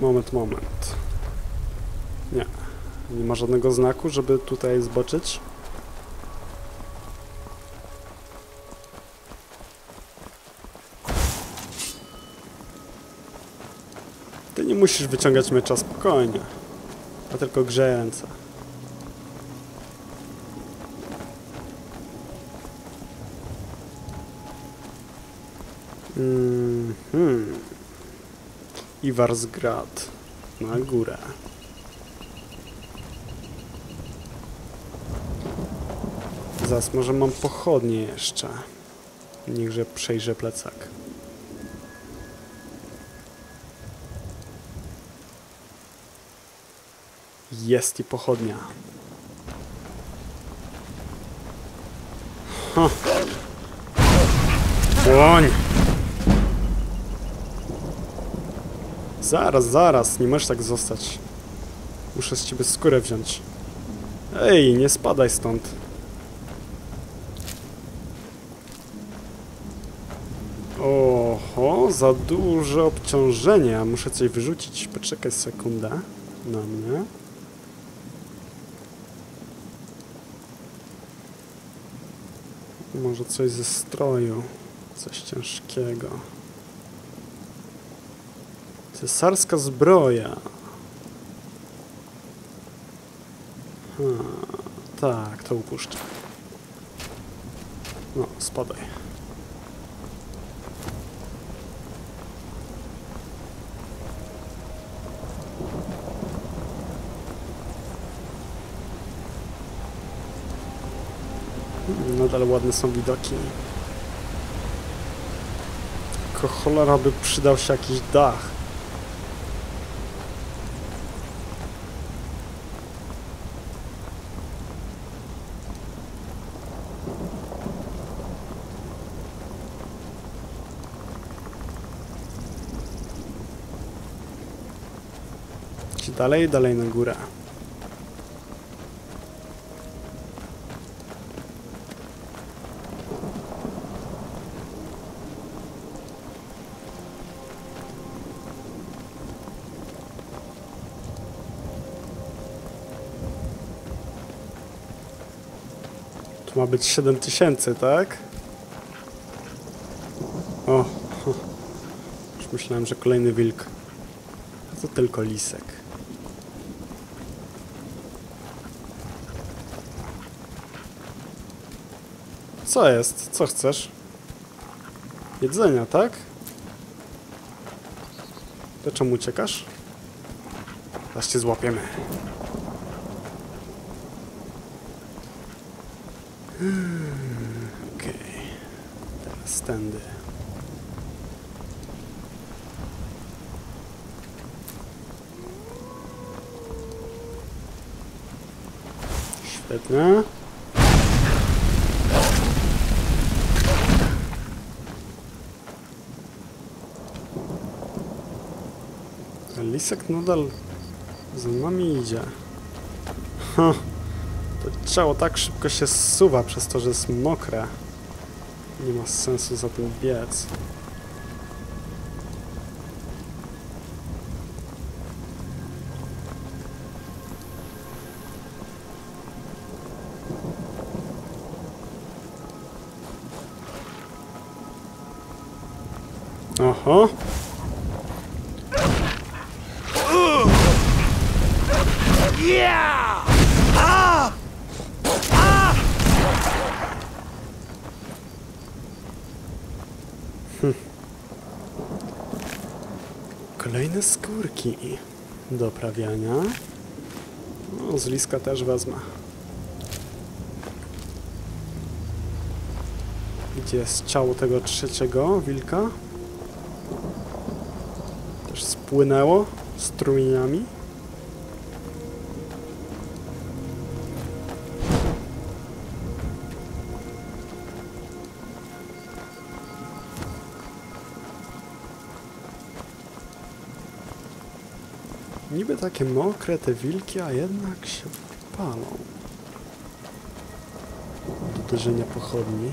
Moment, moment. Nie. Nie ma żadnego znaku, żeby tutaj zboczyć. Ty nie musisz wyciągać miecza spokojnie. Ja tylko grzeję ręce. Mhm. Iwarsgrad. Na górę. Zaraz, może mam pochodnie jeszcze. Niechże przejrzę plecak. Jest i pochodnia. Ha. Łoń! Zaraz, zaraz, nie możesz tak zostać. Muszę z ciebie skórę wziąć. Ej, nie spadaj stąd. Oho, za duże obciążenie. Muszę coś wyrzucić. Poczekaj sekundę na mnie. Może coś ze stroju. Coś ciężkiego. Cesarska zbroja. Hmm, tak, to upuszczę. No, spadaj. Hmm, Nadal ładne są widoki. Tylko cholera by przydał się jakiś dach. Dalej, dalej na górę. Tu ma być 7000, tak? O, już myślałem, że kolejny wilk. To tylko lisek. Co jest? Co chcesz? Jedzenia, tak? To czemu uciekasz? Zaraz cię złapiemy. Hmm, Okej. Teraz tędy. Świetnie. Lisek nadal za nami idzie. Ha, to ciało tak szybko się zsuwa przez to, że jest mokre. Nie ma sensu za tym biec. Oho. Skórki do oprawiania. No, z liska też wezmę. Gdzie jest ciało tego trzeciego wilka? Też spłynęło strumieniami. Niby takie mokre te wilki, a jednak się palą. Uderzenia pochodni.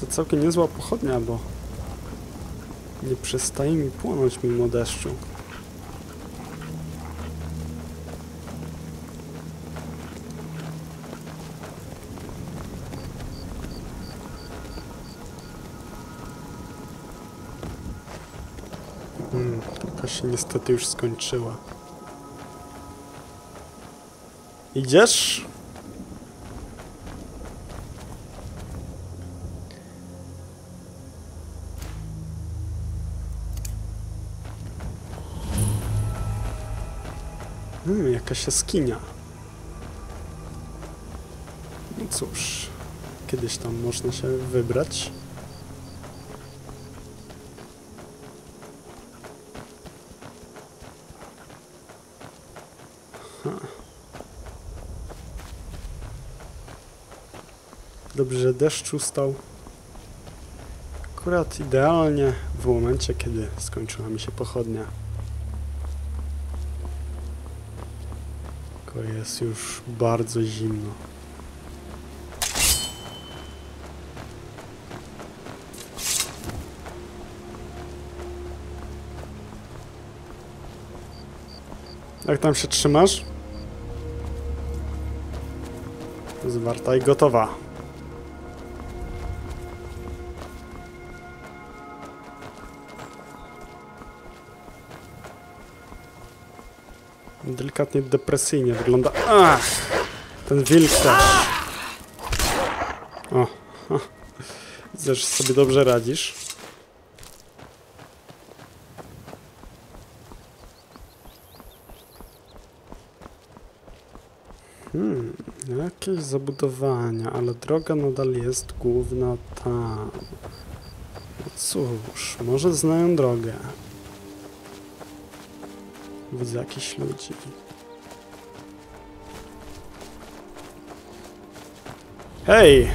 To całkiem niezła pochodnia, bo nie przestaje mi płonąć mimo deszczu. Niestety już skończyła. Idziesz? Hmm, jakaś jaskinia. No cóż, kiedyś tam można się wybrać. Dobrze, że deszcz ustał. Akurat idealnie w momencie, kiedy skończyła mi się pochodnia. Tylko jest już bardzo zimno. Jak tam się trzymasz? Zwarta i gotowa. Delikatnie depresyjnie wygląda. Ach! Ten wilk też. O, ha. widzę, że sobie dobrze radzisz. Hmm, jakieś zabudowania, ale droga nadal jest główna tam. No cóż, może znają drogę. Widzę jakichś ludzi. Hej!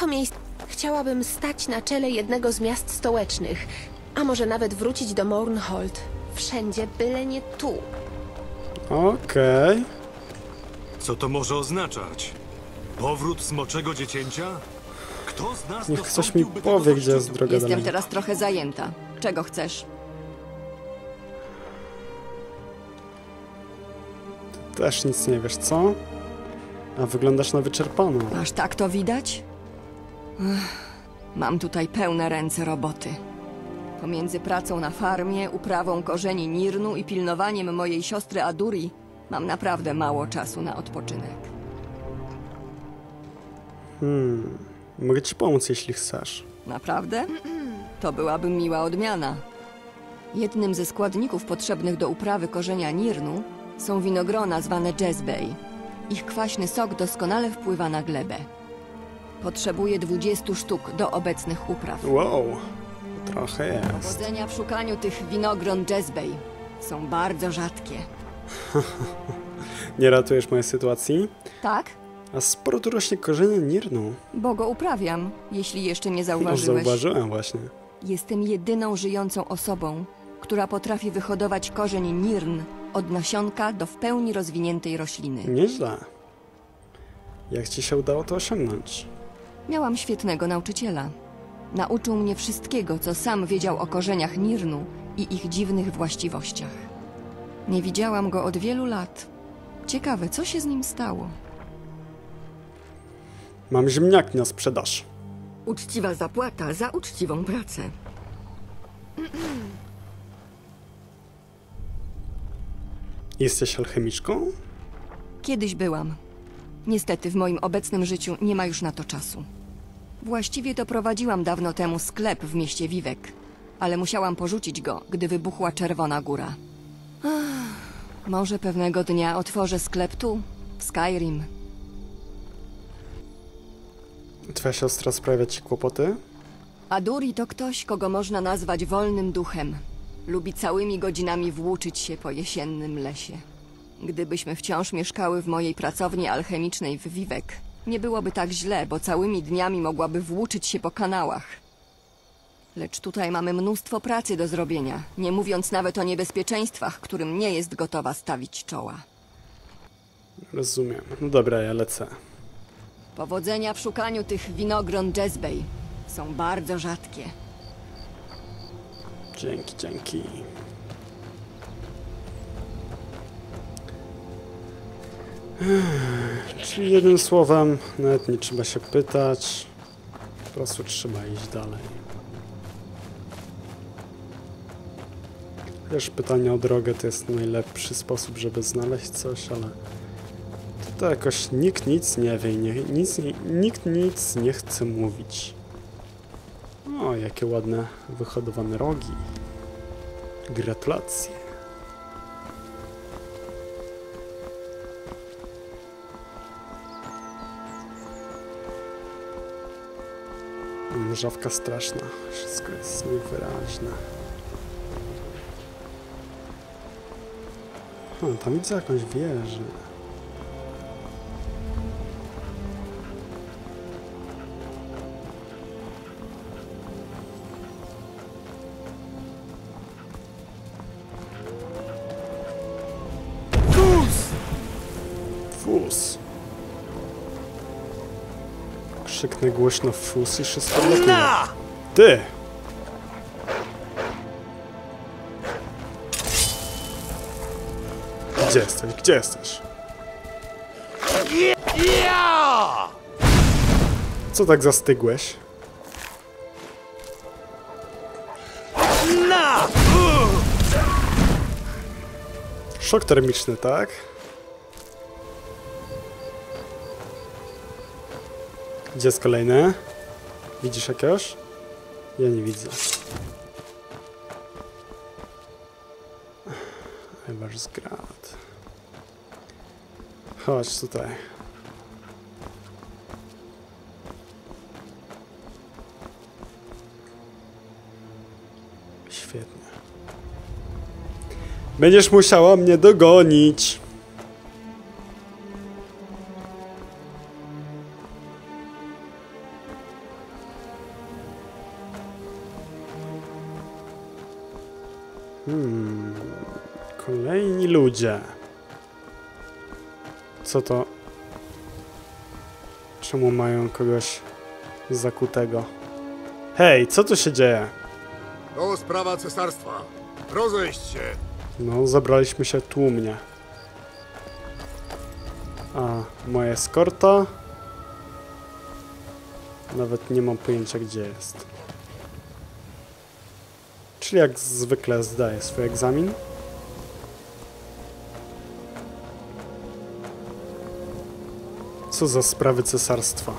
To miejsce. Chciałabym stać na czele jednego z miast stołecznych, a może nawet wrócić do Mornhold. Wszędzie, byle nie tu. Okej. Co to może oznaczać? Powrót smoczego dziecięcia? Kto z nas Niech ktoś mi powie, gdzie jest droga Jestem teraz trochę zajęta. Czego chcesz? Też nic nie wiesz, co? A wyglądasz na wyczerpaną. Aż tak to widać? Ech, mam tutaj pełne ręce roboty. Pomiędzy pracą na farmie, uprawą korzeni Nirnu i pilnowaniem mojej siostry Aduri mam naprawdę mało czasu na odpoczynek. Hmm. Mogę ci pomóc, jeśli chcesz. Naprawdę? To byłaby miła odmiana. Jednym ze składników potrzebnych do uprawy korzenia Nirnu są winogrona zwane Jezbej. Ich kwaśny sok doskonale wpływa na glebę. Potrzebuję 20 sztuk do obecnych upraw. Wow. Trochę jest. Powodzenia w szukaniu tych winogron Jezbej. Są bardzo rzadkie. Nie ratujesz mojej sytuacji? Tak? A sporo tu rośnie korzenie nirnu. Bo go uprawiam, jeśli jeszcze nie No, zauważyłeś. zauważyłem właśnie. Jestem jedyną żyjącą osobą, która potrafi wyhodować korzeń nirn od nasionka do w pełni rozwiniętej rośliny. Nieźle. Jak ci się udało to osiągnąć? Miałam świetnego nauczyciela. Nauczył mnie wszystkiego, co sam wiedział o korzeniach nirnu i ich dziwnych właściwościach. Nie widziałam go od wielu lat. Ciekawe, co się z nim stało. Mam ziemniaki na sprzedaż. Uczciwa zapłata za uczciwą pracę. Jesteś alchemiczką? Kiedyś byłam. Niestety w moim obecnym życiu nie ma już na to czasu. Właściwie to prowadziłam dawno temu sklep w mieście Wiwek, ale musiałam porzucić go, gdy wybuchła Czerwona Góra. Ach, może pewnego dnia otworzę sklep tu, w Skyrim. Twoja siostra sprawia ci kłopoty? Aduri to ktoś, kogo można nazwać wolnym duchem. Lubi całymi godzinami włóczyć się po jesiennym lesie. Gdybyśmy wciąż mieszkały w mojej pracowni alchemicznej w Wiwek, nie byłoby tak źle, bo całymi dniami mogłaby włóczyć się po kanałach. Lecz tutaj mamy mnóstwo pracy do zrobienia, nie mówiąc nawet o niebezpieczeństwach, którym nie jest gotowa stawić czoła. Rozumiem. No dobra, ja lecę. Powodzenia w szukaniu tych winogron Jezbej. Są bardzo rzadkie. Dzięki, dzięki. Czyli jednym słowem, nawet nie trzeba się pytać, po prostu trzeba iść dalej. Wiesz, pytanie o drogę to jest najlepszy sposób, żeby znaleźć coś, ale to jakoś nikt nic nie wie, nie, nic, nikt nic nie chce mówić. O, jakie ładne wyhodowane rogi. Gratulacje. Mrzawka straszna. Wszystko jest niewyraźne. O, tam widzę jakąś wieżę. Krzyknę głośno fus i wszystko lepiej. Na! Ty! Gdzie jesteś? Gdzie jesteś? Co tak zastygłeś? Szok termiczny, tak? Gdzie jest kolejny? Widzisz jakiegoś? Ja nie widzę. Eversgrad. Chodź tutaj. Świetnie. Będziesz musiała mnie dogonić. Hmm. Kolejni ludzie. Co to? Czemu mają kogoś zakutego? Hej, co tu się dzieje? To sprawa cesarstwa. Rozejść się. No, zabraliśmy się tłumnie. A, moja eskorta? Nawet nie mam pojęcia, gdzie jest. Jak zwykle zdaję swój egzamin. Co za sprawy cesarstwa?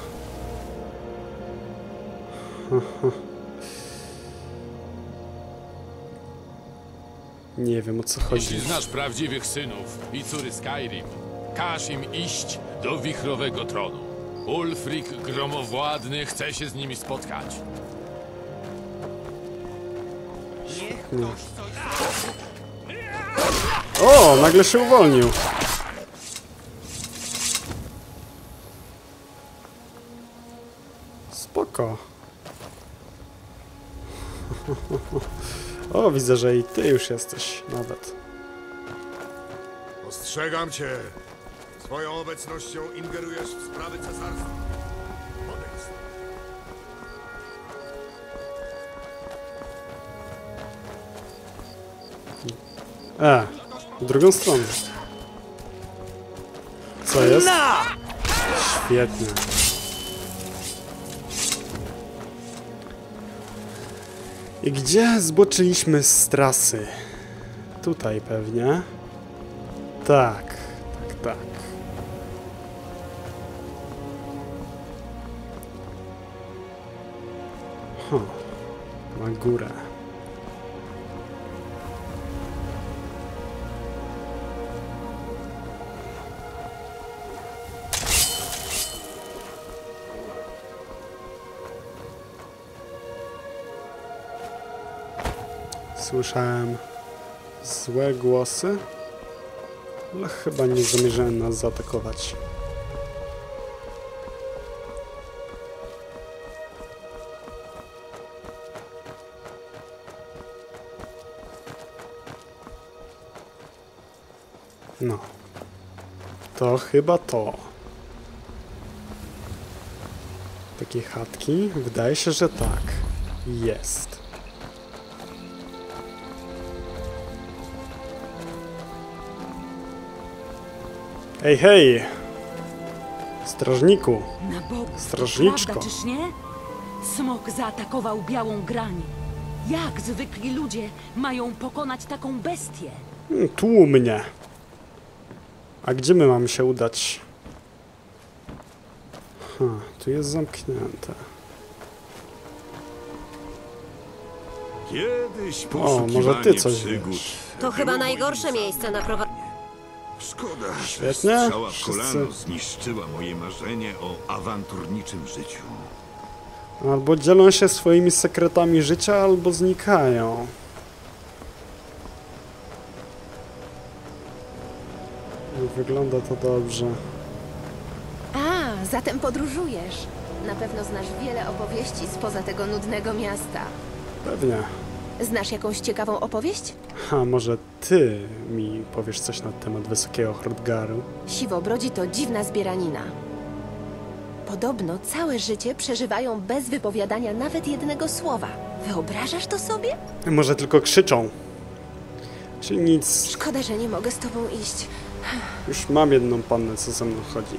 Nie wiem o co chodzi. Jeśli znasz prawdziwych synów i córy Skyrim, każ im iść do wichrowego tronu. Ulfric Gromowładny chce się z nimi spotkać. O, nagle się uwolnił. Spoko. O, widzę, że i ty już jesteś nawet. Ostrzegam cię. Swoją obecnością ingerujesz w sprawy cesarstwa. E, w drugą stronę. Co jest? Świetnie. I gdzie zboczyliśmy z trasy? Tutaj pewnie. Tak, tak, tak. Huh. Na górę. Słyszałem złe głosy, ale chyba nie zamierzałem nas zaatakować. No. To chyba to. Takie chatki? Wydaje się, że tak. Jest. Hej, hej! Strażniku! Na Bogu, Strażniczko. prawda, czyż nie? Smok zaatakował białą grań. Jak zwykli ludzie mają pokonać taką bestię? Hmm, Tłumnie. A gdzie my mamy się udać? Ha, tu jest zamknięte. Kiedyś O, może ty coś przygód. wiesz. To chyba najgorsze miejsce na prowadzenie. Szkoda, że Świetnie. strzała w Wszyscy- kolano zniszczyła moje marzenie o awanturniczym życiu. Albo dzielą się swoimi sekretami życia, albo znikają. Nie wygląda to dobrze. A, zatem podróżujesz. Na pewno znasz wiele opowieści spoza tego nudnego miasta. Pewnie. Znasz jakąś ciekawą opowieść? A może ty mi powiesz coś na temat Wysokiego Hrodgaru? Siwobrodzi to dziwna zbieranina. Podobno całe życie przeżywają bez wypowiadania nawet jednego słowa. Wyobrażasz to sobie? Może tylko krzyczą. Czyli nic. Szkoda, że nie mogę z tobą iść. Już mam jedną pannę, co ze mną chodzi.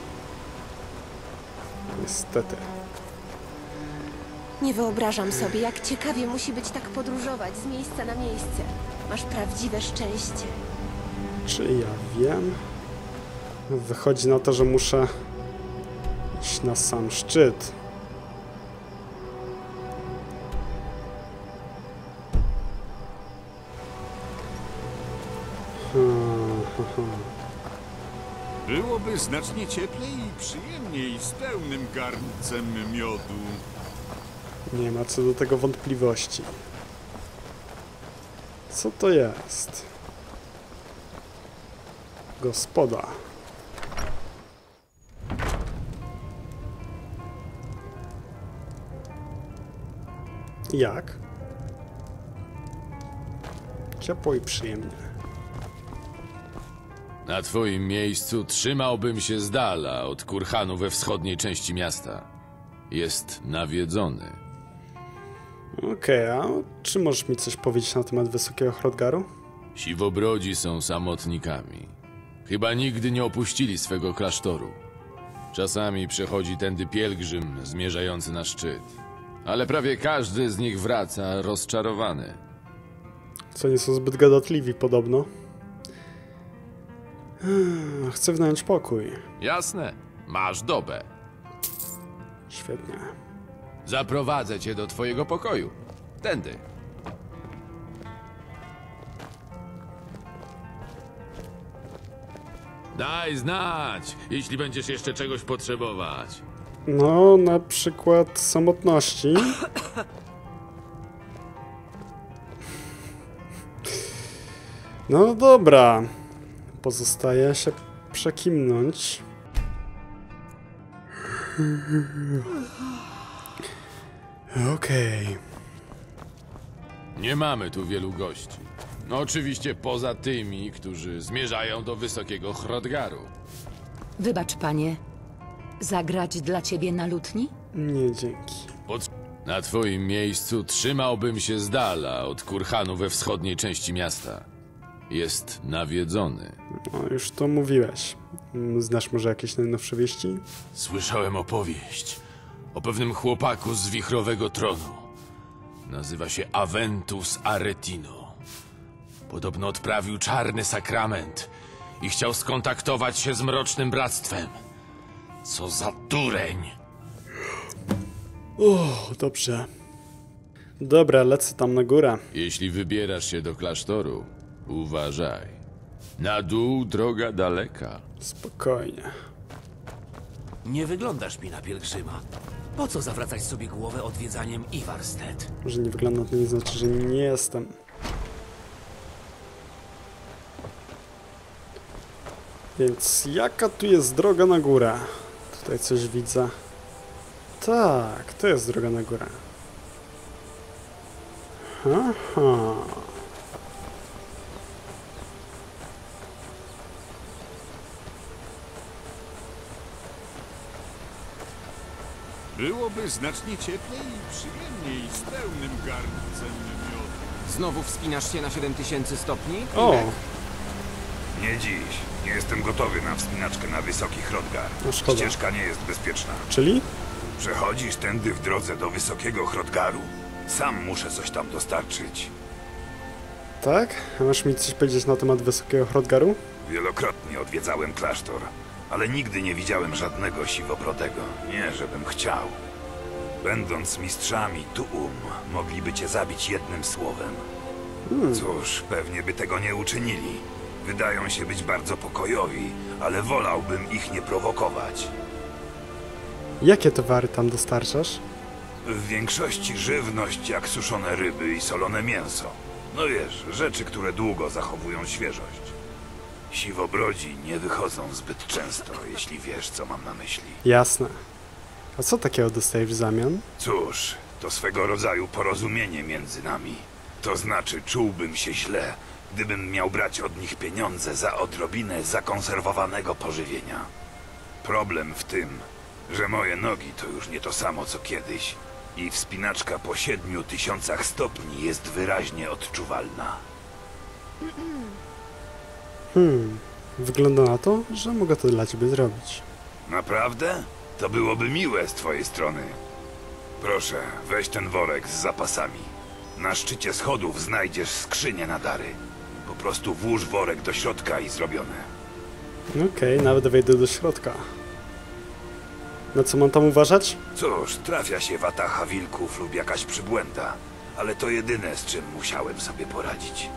Niestety. Nie wyobrażam sobie, jak ciekawie musi być tak podróżować z miejsca na miejsce. Masz prawdziwe szczęście. Czy ja wiem? Wychodzi na to, że muszę iść na sam szczyt. Hmm, hmm, hmm. Byłoby znacznie cieplej i przyjemniej z pełnym garncem miodu. Nie ma co do tego wątpliwości. Co to jest? Gospoda. Jak? Ciepło i przyjemnie. Na twoim miejscu trzymałbym się z dala od kurhanu we wschodniej części miasta. Jest nawiedzony. Okej, a czy możesz mi coś powiedzieć na temat Wysokiego Hrodgaru? Siwobrodzi są samotnikami. Chyba nigdy nie opuścili swego klasztoru. Czasami przechodzi tędy pielgrzym zmierzający na szczyt. Ale prawie każdy z nich wraca rozczarowany. Co nie są zbyt gadatliwi podobno. Chcę wynająć pokój. Jasne, masz dobę. Świetnie. Zaprowadzę cię do twojego pokoju. Tędy. Daj znać, jeśli będziesz jeszcze czegoś potrzebować. No, na przykład samotności. No dobra. Pozostaje się przekimnąć. Okej. Nie mamy tu wielu gości. No oczywiście poza tymi, którzy zmierzają do wysokiego Hrodgaru. Wybacz, panie. Zagrać dla ciebie na lutni? Nie, dzięki. Pod... Na twoim miejscu trzymałbym się z dala od kurhanu we wschodniej części miasta. Jest nawiedzony. No, już to mówiłeś. Mm, Znasz może jakieś najnowsze wieści? Słyszałem opowieść o pewnym chłopaku z wichrowego tronu. Nazywa się Aventus Aretino. Podobno odprawił czarny sakrament i chciał skontaktować się z mrocznym bractwem. Co za dureń! O, dobrze. Dobra, lecę tam na górę. Jeśli wybierasz się do klasztoru, uważaj. Na dół droga daleka. Spokojnie. Nie wyglądasz mi na pielgrzyma. Po co zawracać sobie głowę odwiedzaniem Ivarstead? Że nie wygląda to nie znaczy, że nie jestem. Więc jaka tu jest droga na górę? Tutaj coś widzę. Tak, to jest droga na górę. Aha. Byłoby znacznie cieplej i przyjemniej z pełnym garncem miodu. Znowu wspinasz się na 7000 stopni? O, Nie dziś. Nie jestem gotowy na wspinaczkę na wysoki Hrodgar. No. Ścieżka nie jest bezpieczna. czyli? Przechodzisz tędy w drodze do wysokiego Hrodgaru. Sam muszę coś tam dostarczyć. Tak? Masz mi coś powiedzieć na temat Wysokiego Hrodgaru? Wielokrotnie odwiedzałem klasztor, ale nigdy nie widziałem żadnego siwobrodego. Nie, żebym chciał. Będąc mistrzami Tuum, mogliby cię zabić jednym słowem. Cóż, pewnie by tego nie uczynili. Wydają się być bardzo pokojowi, ale wolałbym ich nie prowokować. Jakie towary tam dostarczasz? W większości żywność jak suszone ryby i solone mięso. No wiesz, rzeczy, które długo zachowują świeżość. Siwobrodzi nie wychodzą zbyt często, jeśli wiesz, co mam na myśli. Jasne. A co takiego dostajesz w zamian? Cóż, to swego rodzaju porozumienie między nami. To znaczy, czułbym się źle, gdybym miał brać od nich pieniądze za odrobinę zakonserwowanego pożywienia. Problem w tym, że moje nogi to już nie to samo co kiedyś i wspinaczka po siedmiu tysiącach stopni jest wyraźnie odczuwalna. Hmm, wygląda na to, że mogę to dla ciebie zrobić. Naprawdę? To byłoby miłe z twojej strony. Proszę, weź ten worek z zapasami. Na szczycie schodów znajdziesz skrzynię na dary. Po prostu włóż worek do środka i zrobione. Okej, nawet wejdę do środka. Na co mam tam uważać? Cóż, trafia się watacha wilków lub jakaś przybłęda, ale to jedyne, z czym musiałem sobie poradzić.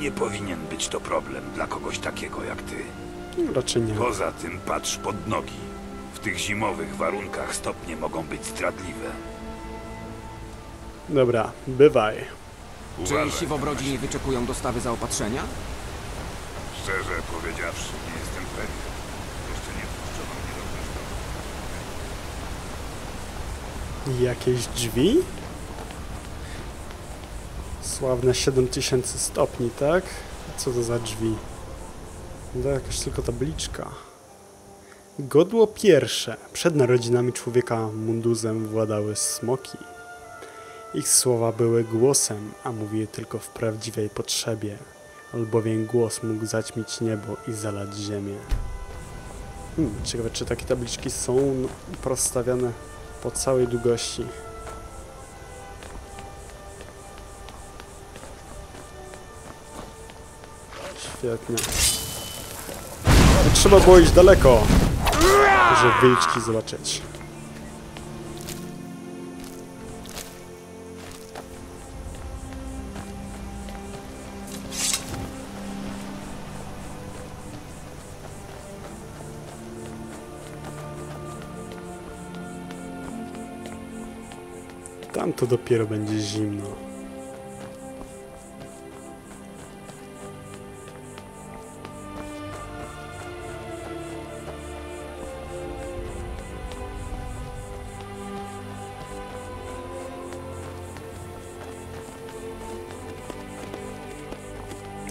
Nie powinien być to problem dla kogoś takiego jak ty. No, Raczej nie. Poza tym patrz pod nogi. W tych zimowych warunkach stopnie mogą być zdradliwe. Dobra, bywaj. Czy Uważaj. siwobrodzi nie wyczekują dostawy zaopatrzenia? Szczerze powiedziawszy, nie jestem pewien. Jeszcze nie wpuszczono mnie do. Jakieś drzwi? Sławne 7000 stopni, tak? Co to za drzwi? No jakaś tylko tabliczka. Godło pierwsze. Przed narodzinami człowieka munduzem władały smoki. Ich słowa były głosem, a mówiły tylko w prawdziwej potrzebie, albowiem głos mógł zaćmić niebo i zalać ziemię. Hmm, ciekawe, czy takie tabliczki są rozstawiane po całej długości. Świetnie. Nie trzeba było iść daleko, żeby wilczki zobaczyć. Tam to dopiero będzie zimno.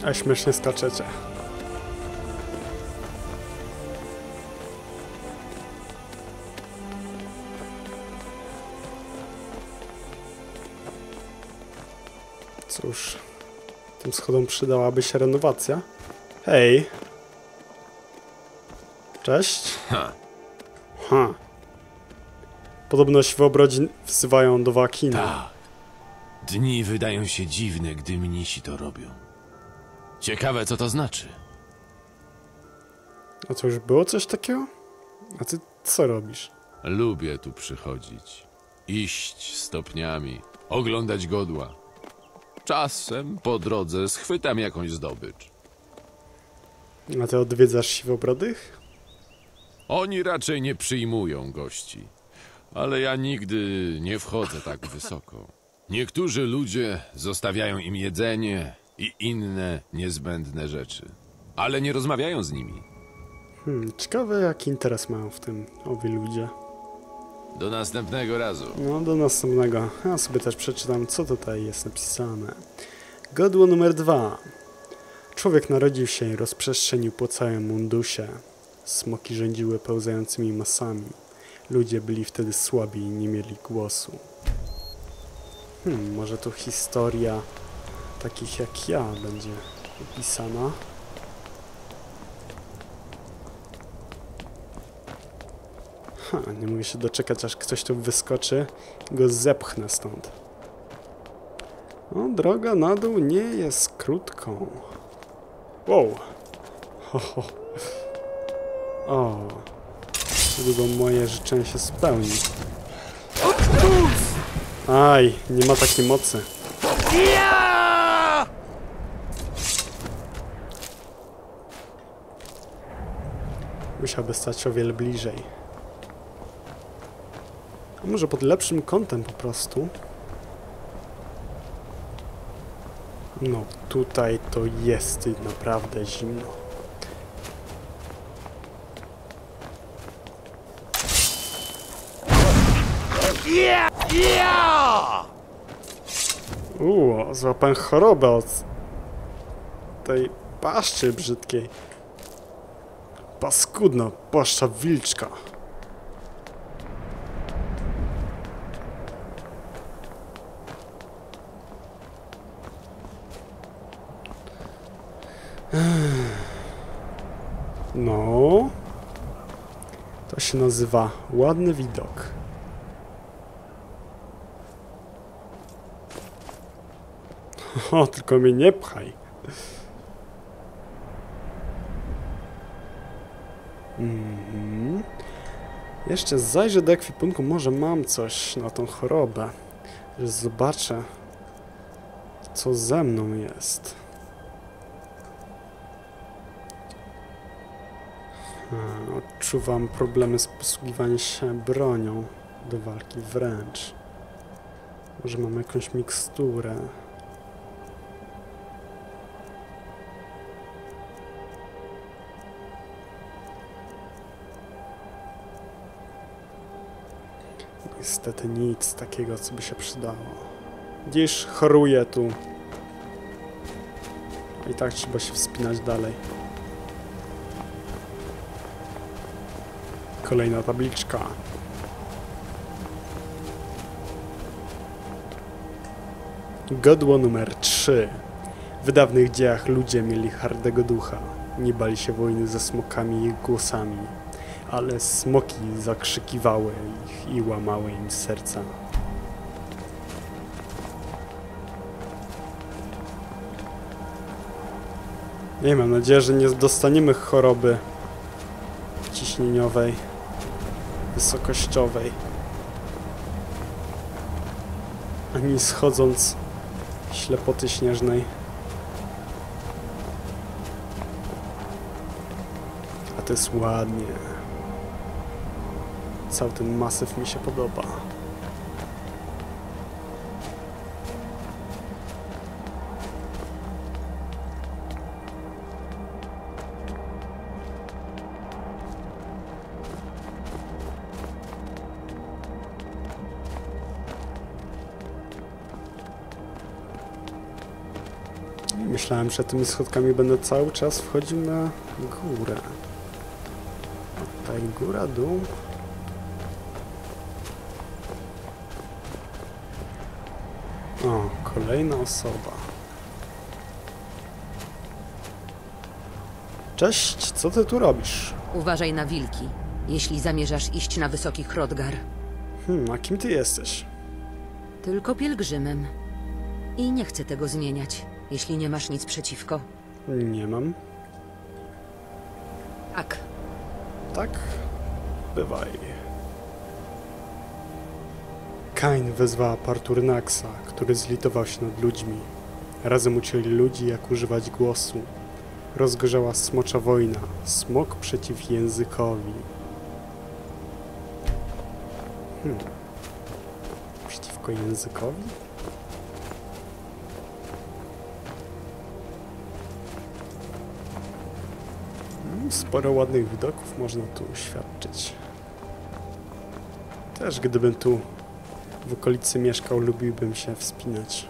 A śmiesznie skaczecie. Cóż, tym schodom przydałaby się renowacja. Hej. Cześć. Ha. Ha. Podobno siwobrodzi wzywają do walki. Tak. Dni wydają się dziwne, gdy mnisi to robią. Ciekawe, co to znaczy. A to już było coś takiego? A ty co robisz? Lubię tu przychodzić. Iść stopniami, oglądać godła. Czasem po drodze schwytam jakąś zdobycz. A ty odwiedzasz siwobrodych? Oni raczej nie przyjmują gości. Ale ja nigdy nie wchodzę tak wysoko. Niektórzy ludzie zostawiają im jedzenie i inne niezbędne rzeczy. Ale nie rozmawiają z nimi. Hmm, ciekawe jaki interes mają w tym owi ludzie. Do następnego razu. No, do następnego. Ja sobie też przeczytam, co tutaj jest napisane. Godło numer dwa. Człowiek narodził się i rozprzestrzenił po całym mundusie. Smoki rządziły pełzającymi masami. ludzie byli wtedy słabi i nie mieli głosu. Hmm, może tu historia takich jak ja będzie opisana. Ha, nie mogę się doczekać, aż ktoś tu wyskoczy go zepchnę stąd. No, droga na dół nie jest krótką. Wow. Ho, ho. O. Niedługo moje życzenie się spełni. Aj, nie ma takiej mocy. Musiałby stać o wiele bliżej. A może pod lepszym kątem po prostu? No, tutaj to jest naprawdę zimno. Uuu, złapałem chorobę od tej paszczy brzydkiej. Paskudna paszcza wilczka. No. To się nazywa ładny widok. O, tylko mnie nie pchaj. Jeszcze zajrzę do ekwipunku, może mam coś na tą chorobę. Zobaczę, co ze mną jest. Hmm, Odczuwam problemy z posługiwaniem się bronią do walki wręcz. Może mam jakąś miksturę. Niestety nic takiego, co by się przydało. Gdzieś choruję tu. I tak trzeba się wspinać dalej. Kolejna tabliczka. Godło numer 3. W dawnych dziejach ludzie mieli hardego ducha. Nie bali się wojny ze smokami i ich głosami, ale smoki zakrzykiwały ich i łamały im serca. Nie mam nadzieję, że nie dostaniemy choroby ciśnieniowej, wysokościowej. Ani schodząc ślepoty śnieżnej. A to jest ładnie. Cały ten masyw mi się podoba. Myślałem, że tymi schodkami będę cały czas wchodził na górę. Tutaj góra, dół. O, kolejna osoba. Cześć, co ty tu robisz? Uważaj na wilki, jeśli zamierzasz iść na wysoki Hrodgar. Hmm, a kim ty jesteś? Tylko pielgrzymem. I nie chcę tego zmieniać, jeśli nie masz nic przeciwko. Nie mam. Tak, Tak? Bywaj. Kain wezwała Parturnaxa, który zlitował się nad ludźmi. Razem uczyli ludzi, jak używać głosu. Rozgorzała smocza wojna, smok przeciw językowi. Hmm. Przeciwko językowi? Mm, Sporo ładnych widoków można tu uświadczyć. Też gdybym tu w okolicy mieszkał, lubiłbym się wspinać.